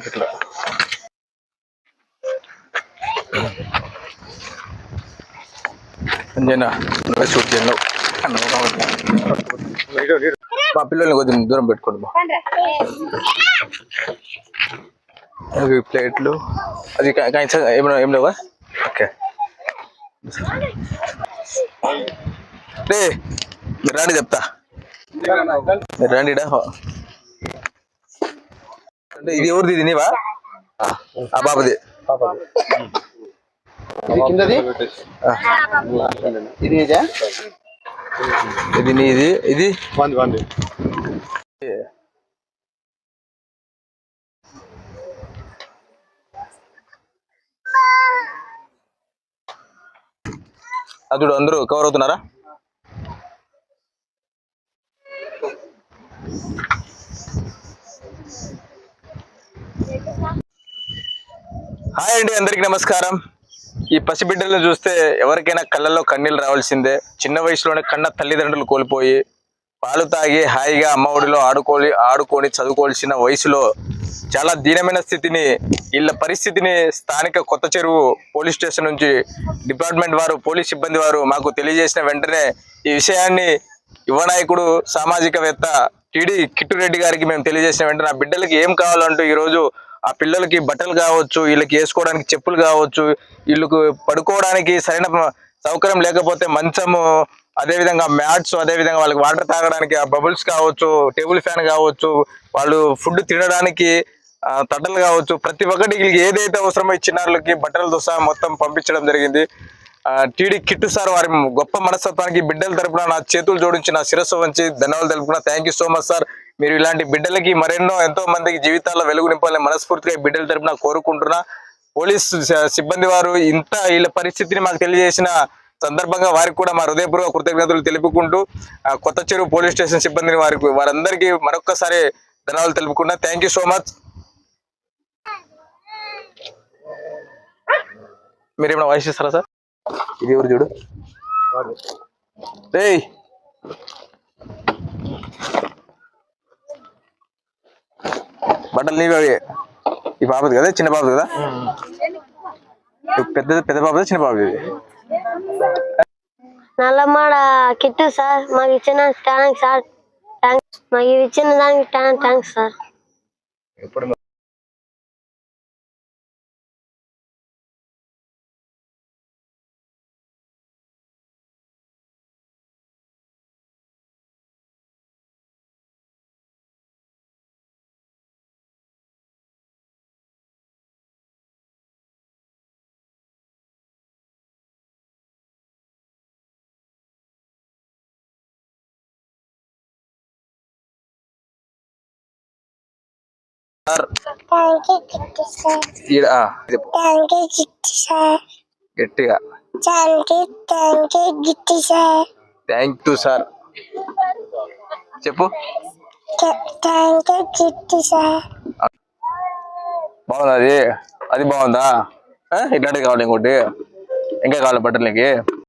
ఇట్లా అంజనా నువ్వే షూట్ చేయను మా పిల్లల్ని కొద్దిగా దూరం పెట్టుకోండి బా. అవి ప్లేట్లు. అది కా- కాయించ ఏమైనా ఏం లేవా ఓకే. రే మీరు రండి చెప్తా. మీరు రండి అంటే ఇది ఎవరిది? ఇది నీవా? ఆ బాబుది ఇది కిందది? ఇది ఇదే? ఇది నీది. ఇది? వంది వంది. అదుడు అందరూ కవర్ అవుతున్నారా? హాయ్ అండి అందరికీ నమస్కారం. ఈ పసిబిడ్డలను చూస్తే ఎవరికైనా కళ్ళల్లో కన్నీళ్ళు రావాల్సిందే. చిన్న వయసులోనే కన్న తల్లిదండ్రులు కోల్పోయి పాలు తాగి హాయిగా అమ్మ ఒడిలో ఆడుకోలి ఆడుకొని చదువుకోవాల్సిన వయసులో చాలా దీనమైన స్థితిని వీళ్ళ పరిస్థితిని స్థానిక కొత్త చెరువు పోలీస్ స్టేషన్ నుంచి డిపార్ట్మెంట్ వారు పోలీస్ సిబ్బంది వారు మాకు తెలియజేసిన వెంటనే ఈ విషయాన్ని యువనాయకుడు సామాజికవేత్త టిడి కిట్టురెడ్డి గారికి మేము తెలియజేసిన వెంటనే ఆ బిడ్డలకి ఏం కావాలంటూ ఈరోజు ఆ పిల్లలకి బట్టలు కావచ్చు వీళ్ళకి వేసుకోవడానికి చెప్పులు కావచ్చు వీళ్ళకు పడుకోవడానికి సరైన సౌకర్యం లేకపోతే మంచము అదే విధంగా మ్యాట్స్ అదే విధంగా వాళ్ళకి వాటర్ తాగడానికి ఆ బబుల్స్ కావచ్చు టేబుల్ ఫ్యాన్ కావచ్చు వాళ్ళు ఫుడ్ తినడానికి తట్టలు కావచ్చు ప్రతి ఒక్కటి వీళ్ళకి ఏదైతే అవసరమో ఇచ్చిన వాళ్ళకి బట్టలతో సహా మొత్తం పంపించడం జరిగింది. టీడీ కిట్టు సార్ వారి గొప్ప మనస్తత్వానికి బిడ్డల తరపున నా చేతులు జోడించి నా శిరస్సు వంచి ధన్యవాదాలు తెలుపుకున్నా thank you so much sir మీరు ఇలాంటి బిడ్డలకి మరెన్నో ఎంతో మందికి జీవితాల్లో వెలుగు నింపాలని మనస్ఫూర్తిగా బిడ్డల తరపున కోరుకుంటున్నా. పోలీస్ సిబ్బంది వారు ఇంత వీళ్ళ పరిస్థితిని మాకు తెలియజేసిన సందర్భంగా వారికి కూడా మా హృదయపూర్వక కృతజ్ఞతలు తెలుపుకుంటూ ఆ, కొత్త చెరువు పోలీస్ స్టేషన్ సిబ్బందిని వారికి వారందరికీ మరొక్కసారి ధన్యవాదాలు తెలుపుకున్నా. థ్యాంక్ యూ సో మచ్ మీరు ఏమైనా వాయిస్ ఇస్తారా సార్ ఇది ఎవరు చూడు? రేయ్ బట్టలు నీవి అవి. ఈ బాబుది కదా చిన్న బాబుది కదా? పెద్ద పెద్ద బాబుది చిన్న బాబుది ఇది? నల్లమాడ కిట్టు సార్ మాకు ఇచ్చిన థ్యాంక్స్ సార్ థ్యాంక్స్ మాకు ఇచ్చిన దానికి థ్యాంక్స్ సార్. గట్టిగా thank you thank you Gittu sir thank you sir చెప్పు థ్యాంక్ యూ గిట్టు సార్ బాగుందా అది అది బాగుందా ఆ, ఇట్లాంటిది కావాలి ఇంకోటి ఇంకా కావాలి బట్టలు నీకు